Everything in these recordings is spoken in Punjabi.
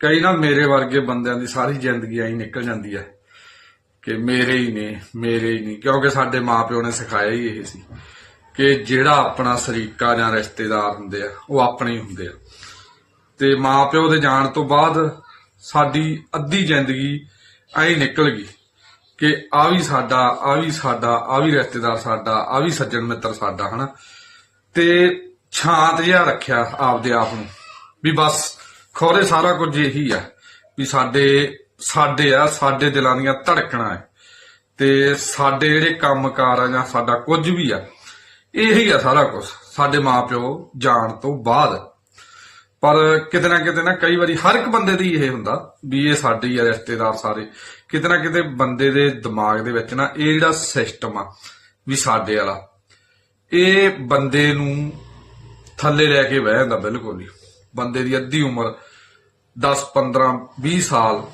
ਕਈ ਨਾ ਮੇਰੇ ਵਰਗੇ ਬੰਦਿਆਂ ਦੀ ਸਾਰੀ ਜ਼ਿੰਦਗੀ ਐਂ ਨਿਕਲ ਜਾਂਦੀ ਹੈ ਕਿ ਮੇਰੇ ਹੀ ਨੇ, ਮੇਰੇ ਹੀ ਨਹੀਂ। ਕਿਉਂਕਿ ਸਾਡੇ ਮਾਪਿਓ ਨੇ ਸਿਖਾਇਆ ਹੀ ਇਹ ਸੀ ਕਿ ਜਿਹੜਾ ਆਪਣਾ ਸਰੀਕਾ ਜਾਂ ਰਿਸ਼ਤੇਦਾਰ ਹੁੰਦੇ ਆ, ਉਹ ਆਪਣੇ ਹੀ ਹੁੰਦੇ ਆ। ਤੇ ਮਾਪਿਓ ਦੇ ਜਾਣ ਤੋਂ ਬਾਅਦ ਸਾਡੀ ਅੱਧੀ ਜ਼ਿੰਦਗੀ ਐਂ ਨਿਕਲ ਗਈ ਕਿ ਆ ਵੀ ਸਾਡਾ, ਆ ਵੀ ਸਾਡਾ, ਆ ਵੀ ਰਿਸ਼ਤੇਦਾਰ ਸਾਡਾ, ਆ ਵੀ ਸੱਜਣ ਮਿੱਤਰ ਸਾਡਾ, ਹਨਾ? ਤੇ ਸ਼ਾਂਤ ਜਿਹਾ ਰੱਖਿਆ ਆਪਦੇ ਆਪ ਨੂੰ ਵੀ ਬਸ ਖੋਰੇ ਸਾਰਾ ਕੁਝ ਇਹੀ ਆ ਵੀ ਸਾਡੇ ਸਾਡੇ ਆ, ਸਾਡੇ ਦਿਲਾਂ ਦੀਆਂ ਧੜਕਣਾ ਹੈ ਤੇ ਸਾਡੇ ਜਿਹੜੇ ਕੰਮਕਾਰ ਆ ਜਾਂ ਸਾਡਾ ਕੁਝ ਵੀ ਆ, ਇਹੀ ਆ ਸਾਰਾ ਕੁਝ, ਸਾਡੇ ਮਾਪਿਓ ਜਾਣ ਤੋਂ ਬਾਅਦ। ਪਰ ਕਿਤੇ ਨਾ ਕਿਤੇ ਨਾ ਕਈ ਵਾਰੀ ਹਰ ਇੱਕ ਬੰਦੇ ਦੀ ਇਹ ਹੁੰਦਾ ਵੀ ਇਹ ਸਾਡੇ ਹੀ ਆ ਰਿਸ਼ਤੇਦਾਰ ਸਾਰੇ। ਕਿਤੇ ਨਾ ਕਿਤੇ ਬੰਦੇ ਦੇ ਦਿਮਾਗ ਦੇ ਵਿੱਚ ਨਾ ਇਹ ਜਿਹੜਾ ਸਿਸਟਮ ਆ ਵੀ ਸਾਡੇ ਵਾਲਾ, ਇਹ ਬੰਦੇ ਨੂੰ ਥੱਲੇ ਲੈ ਕੇ ਬਹਿ ਜਾਂਦਾ ਬਿਲਕੁਲ ਹੀ। ਬੰਦੇ ਦੀ ਅੱਧੀ ਉਮਰ 10 15 20 ਸਾਲ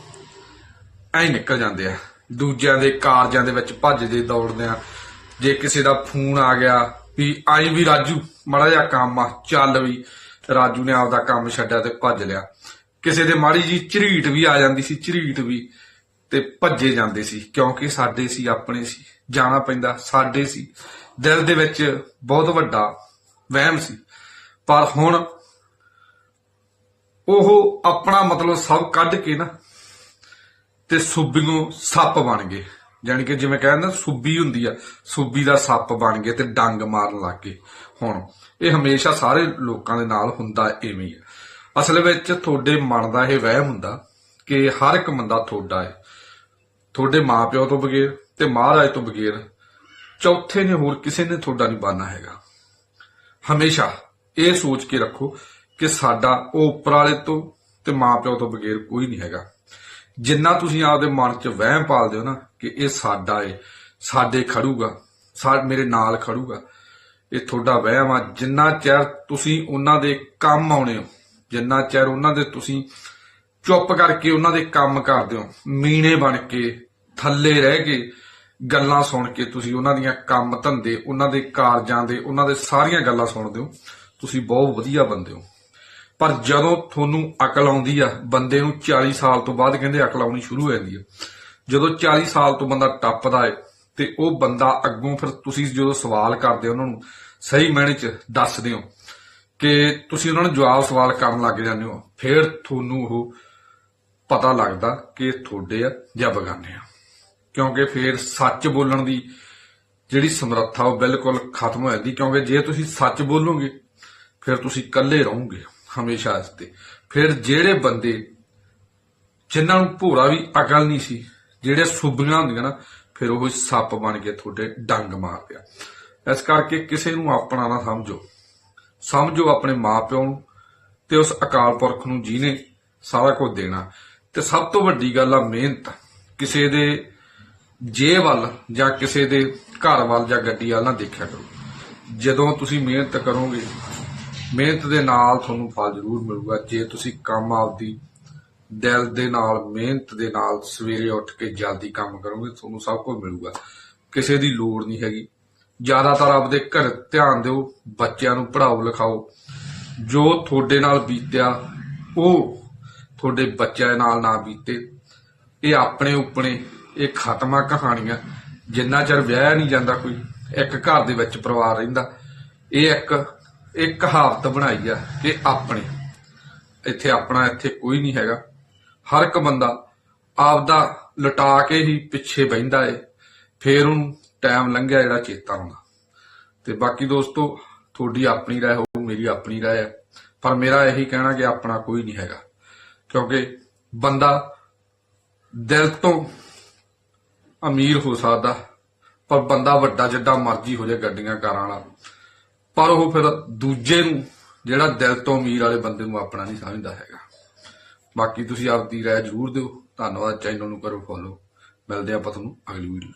ਐਂ ਨਿਕਲ ਜਾਂਦੇ ਆ। ਦੂਜਿਆਂ ਦੇ ਕਾਰਜਾਂ ਦੇ ਵਿੱਚ ਭੱਜਦੇ ਦੌੜਦੇ ਆ। ਜੇ ਕਿਸੇ ਦਾ ਫੋਨ ਆ ਗਿਆ ਵੀ ਆਈ ਵੀ ਰਾਜੂ, ਮੜਾ ਜਿਹਾ ਕੰਮ ਆ, ਚੱਲ ਵੀ। ਰਾਜੂ ਨੇ ਆਪਦਾ ਕੰਮ ਛੱਡਿਆ ਤੇ ਭੱਜ ਲਿਆ। ਕਿਸੇ ਦੇ ਮਾੜੀ ਜੀ ਝਰੀਟ ਵੀ ਆ ਜਾਂਦੀ ਸੀ, ਝਰੀਟ ਵੀ, ਤੇ ਭੱਜੇ ਜਾਂਦੇ ਸੀ, ਕਿਉਂਕਿ ਸਾਡੇ ਸੀ, ਆਪਣੇ ਸੀ, ਜਾਣਾ ਪੈਂਦਾ ਸਾਡੇ ਸੀ। ਦਿਲ ਦੇ ਵਿੱਚ ਬਹੁਤ ਵੱਡਾ ਵਹਿਮ ਸੀ। ਪਰ ਹੁਣ ਉਹ ਆਪਣਾ ਮਤਲਬ ਸਭ ਕੱਢ ਕੇ ਨਾ ਤੇ ਸੁੱਬੀਆਂ ਸੱਪ ਬਣ ਗਏ। ਜਾਣੀ ਕਿ ਜਿਵੇਂ ਕਹਿੰਦੇ ਸੁੱਬੀ ਹੁੰਦੀ ਆ, ਸੁੱਬੀ ਦਾ ਸੱਪ ਬਣ ਗਏ ਤੇ ਡੰਗ ਮਾਰਨ ਲੱਗ ਗਏ। ਹੁਣ ਇਹ ਹਮੇਸ਼ਾ ਸਾਰੇ ਲੋਕਾਂ ਦੇ ਨਾਲ ਹੁੰਦਾ ਐਵੇਂ ਹੀ ਆ। ਅਸਲ ਵਿੱਚ ਤੁਹਾਡੇ ਮਨ ਦਾ ਇਹ ਵਹਿਮ ਹੁੰਦਾ ਕਿ ਹਰ ਇੱਕ ਬੰਦਾ ਤੁਹਾਡਾ ਹੈ। ਤੁਹਾਡੇ ਮਾਪਿਓ ਤੋਂ ਬਗੈਰ ਤੇ ਮਹਾਰਾਜ ਤੋਂ ਬਗੈਰ ਚੌਥੇ ਨੇ ਹੋਰ ਕਿਸੇ ਨੇ ਤੁਹਾਡਾ ਨਹੀਂ ਬਣਨਾ ਹੈਗਾ। ਹਮੇਸ਼ਾ ਇਹ ਸੋਚ ਕੇ ਰੱਖੋ ਕਿ ਸਾਡਾ ਉਹ ਉੱਪਰ ਵਾਲੇ ਤੋਂ ਤੇ ਮਾਪਿਓ ਤੋਂ ਬਗੈਰ ਕੋਈ ਨਹੀਂ ਹੈਗਾ। ਜਿੰਨਾ ਤੁਸੀਂ ਆਪਦੇ ਮਨ 'ਚ ਵਹਿਮ ਪਾਲਦੇ ਹੋ ਨਾ ਕਿ ਇਹ ਸਾਡਾ ਏ, ਸਾਡੇ ਖੜੂਗਾ, ਸਾ ਮੇਰੇ ਨਾਲ ਖੜੂਗਾ, ਇਹ ਤੁਹਾਡਾ ਵਹਿਮ ਆ। ਜਿੰਨਾ ਚਿਰ ਤੁਸੀਂ ਉਹਨਾਂ ਦੇ ਕੰਮ ਆਉਣੇ ਹੋ, ਜਿੰਨਾ ਚਿਰ ਉਹਨਾਂ ਦੇ ਤੁਸੀਂ ਚੁੱਪ ਕਰਕੇ ਉਹਨਾਂ ਦੇ ਕੰਮ ਕਰਦੇ ਹੋ, ਮੀਣੇ ਬਣ ਕੇ, ਥੱਲੇ ਰਹਿ ਕੇ ਗੱਲਾਂ ਸੁਣ ਕੇ ਤੁਸੀਂ ਉਹਨਾਂ ਦੀਆਂ ਕੰਮ ਧੰਦੇ, ਉਹਨਾਂ ਦੇ ਕਾਰਜਾਂ ਦੇ, ਉਹਨਾਂ ਦੇ ਸਾਰੀਆਂ ਗੱਲਾਂ ਸੁਣਦੇ ਹੋ, ਤੁਸੀਂ ਬਹੁਤ ਵਧੀਆ ਬੰਦੇ ਹੋ। ਪਰ ਜਦੋਂ ਤੁਹਾਨੂੰ ਅਕਲ ਆਉਂਦੀ ਆ, ਬੰਦੇ ਨੂੰ 40 ਸਾਲ ਤੋਂ ਬਾਅਦ ਕਹਿੰਦੇ ਅਕਲ ਆਉਣੀ ਸ਼ੁਰੂ ਹੋ ਜਾਂਦੀ ਆ। ਜਦੋਂ 40 ਸਾਲ ਤੋਂ ਬੰਦਾ ਟੱਪਦਾ ਏ ਤੇ ਉਹ ਬੰਦਾ ਅੱਗੋਂ ਫਿਰ ਤੁਸੀਂ ਜਦੋਂ ਸਵਾਲ ਕਰਦੇ ਹੋ ਉਹਨਾਂ ਨੂੰ, ਸਹੀ ਮਾਇਨੇ 'ਚ ਦੱਸਦੇ ਹੋ ਕਿ ਤੁਸੀਂ ਉਹਨਾਂ ਨੂੰ ਜਵਾਬ ਸਵਾਲ ਕਰਨ ਲੱਗ ਜਾਂਦੇ ਹੋ, ਫਿਰ ਤੁਹਾਨੂੰ ਉਹ ਪਤਾ ਲੱਗਦਾ ਕਿ ਤੁਹਾਡੇ ਆ ਜਾਂ ਬਗਾਨੇ ਆ। ਕਿਉਂਕਿ ਫਿਰ ਸੱਚ ਬੋਲਣ ਦੀ ਜਿਹੜੀ ਸਮਰੱਥਾ ਉਹ ਬਿਲਕੁਲ ਖਤਮ ਹੋ ਜਾਂਦੀ, ਕਿਉਂਕਿ ਜੇ ਤੁਸੀਂ ਸੱਚ ਬੋਲੋਗੇ, ਫਿਰ ਤੁਸੀਂ ਇਕੱਲੇ ਰਹੋਗੇ। ਹਮੇਸ਼ਾ ਵਾਸਤੇ। ਫਿਰ ਜਿਹੜੇ ਬੰਦੇ ਜਿਨ੍ਹਾਂ ਨੂੰ ਭੋਰਾ ਵੀ ਅਕਲ ਨਹੀਂ ਸੀ, ਜਿਹੜੇ ਸੁਬੀਆਂ ਹੁੰਦੀਆਂ ਨਾ, ਫਿਰ ਉਹ ਸੱਪ ਬਣ ਕੇ ਤੁਹਾਡੇ ਡੰਗ ਮਾਰਦੇ ਆ ਇਸ ਕਰਕੇ ਕਿਸੇ ਨੂੰ ਆਪਣਾ ਨਾ ਸਮਝੋ। ਸਮਝੋ ਆਪਣੇ ਮਾਪਿਓ ਨੂੰ ਤੇ ਉਸ ਅਕਾਲ ਪੁਰਖ ਨੂੰ ਜਿਹਨੇ ਸਾਰਾ ਕੁਝ ਦੇਣਾ। ਤੇ ਸਭ ਤੋਂ ਵੱਡੀ ਗੱਲ ਆ ਮਿਹਨਤ। ਕਿਸੇ ਦੇ ਜੇ ਵੱਲ ਜਾਂ ਕਿਸੇ ਦੇ ਘਰ ਵੱਲ ਜਾਂ ਗੱਡੀ ਵੱਲ ਨਾ ਦੇਖਿਆ ਕਰੋ। ਜਦੋਂ ਤੁਸੀਂ ਮਿਹਨਤ ਕਰੋਗੇ ਮਿਹਨਤ ਦੇ ਨਾਲ ਤੁਹਾਨੂੰ ਫਲ ਜ਼ਰੂਰ ਮਿਲੂਗਾ। ਜੇ ਤੁਸੀਂ ਕੰਮ ਆਪਦੀ ਦਿਲ ਦੇ ਨਾਲ, ਮਿਹਨਤ ਦੇ ਨਾਲ ਸਵੇਰੇ ਉੱਠ ਕੇ ਜਲਦੀ ਕੰਮ ਕਰੋਗੇ, ਤੁਹਾਨੂੰ ਸਭ ਕੁਝ ਮਿਲੂਗਾ। ਕਿਸੇ ਦੀ ਲੋੜ ਨਹੀਂ ਹੈਗੀ। ਜ਼ਿਆਦਾਤਰ ਆਪਦੇ ਘਰ ਧਿਆਨ ਦਿਓ, ਬੱਚਿਆਂ ਨੂੰ ਪੜ੍ਹਾਓ, ਲਿਖਾਓ। ਜੋ ਤੁਹਾਡੇ ਨਾਲ ਬੀਤਿਆ, ਉਹ ਤੁਹਾਡੇ ਬੱਚਿਆਂ ਨਾਲ ਨਾ ਬੀਤੇ। ਇਹ ਆਪਣੇ ਉਪਣੇ, ਇਹ ਖਤਮਾ ਕਹਾਣੀਆਂ। ਜਿੰਨਾ ਚਿਰ ਵਿਆਹ ਨਹੀਂ ਜਾਂਦਾ ਕੋਈ, ਇੱਕ ਘਰ ਦੇ ਵਿੱਚ ਪਰਿਵਾਰ ਰਹਿੰਦਾ। ਇਹ ਇੱਕ ਇੱਕ ਕਹਾਵਤ ਬਣਾਈ ਆ ਕਿ ਆਪਣੇ। ਇੱਥੇ ਆਪਣਾ ਇੱਥੇ ਕੋਈ ਨਹੀਂ ਹੈਗਾ। ਹਰ ਇੱਕ ਬੰਦਾ ਆਪਦਾ ਲਟਾ ਕੇ ਹੀ ਪਿੱਛੇ ਬਹਿੰਦਾ ਏ, ਫੇਰ ਉਹਨੂੰ ਟਾਈਮ ਲੰਘਿਆ ਜਿਹੜਾ ਚੇਤਾ ਆਉਂਦਾ। ਤੇ ਬਾਕੀ ਦੋਸਤੋ, ਤੁਹਾਡੀ ਆਪਣੀ ਰਾਏ ਹੋਊ, ਮੇਰੀ ਆਪਣੀ ਰਾਏ ਹੈ ਪਰ ਮੇਰਾ ਇਹੀ ਕਹਿਣਾ ਕਿ ਆਪਣਾ ਕੋਈ ਨਹੀਂ ਹੈਗਾ। ਕਿਉਂਕਿ ਬੰਦਾ ਦਿਲ ਤੋਂ ਅਮੀਰ ਹੋ ਸਕਦਾ, ਪਰ ਬੰਦਾ ਵੱਡਾ ਜਿੱਡਾ ਮਰਜ਼ੀ ਹੋ ਜਾਏ ਗੱਡੀਆਂ, ਕਾਰਾਂ ਵਾਲਾ। ਪਰ ਉਹ ਫਿਰ ਦੂਜੇ ਨੂੰ ਜਿਹੜਾ ਦਿਲ ਤੋਂ ਅਮੀਰ ਵਾਲੇ ਬੰਦੇ ਨੂੰ ਆਪਣਾ ਨਹੀਂ ਸਮਝਦਾ ਹੈਗਾ। ਬਾਕੀ ਤੁਸੀਂ ਆਪਦੀ ਰਾਏ ਜ਼ਰੂਰ ਦਿਓ। ਧੰਨਵਾਦ। ਚੈਨਲ ਨੂੰ ਕਰੋ ਫੋਲੋ ਮਿਲਦੇ ਆਪਾਂ ਤੁਹਾਨੂੰ ਅਗਲੀ ਵੀਡੀਓ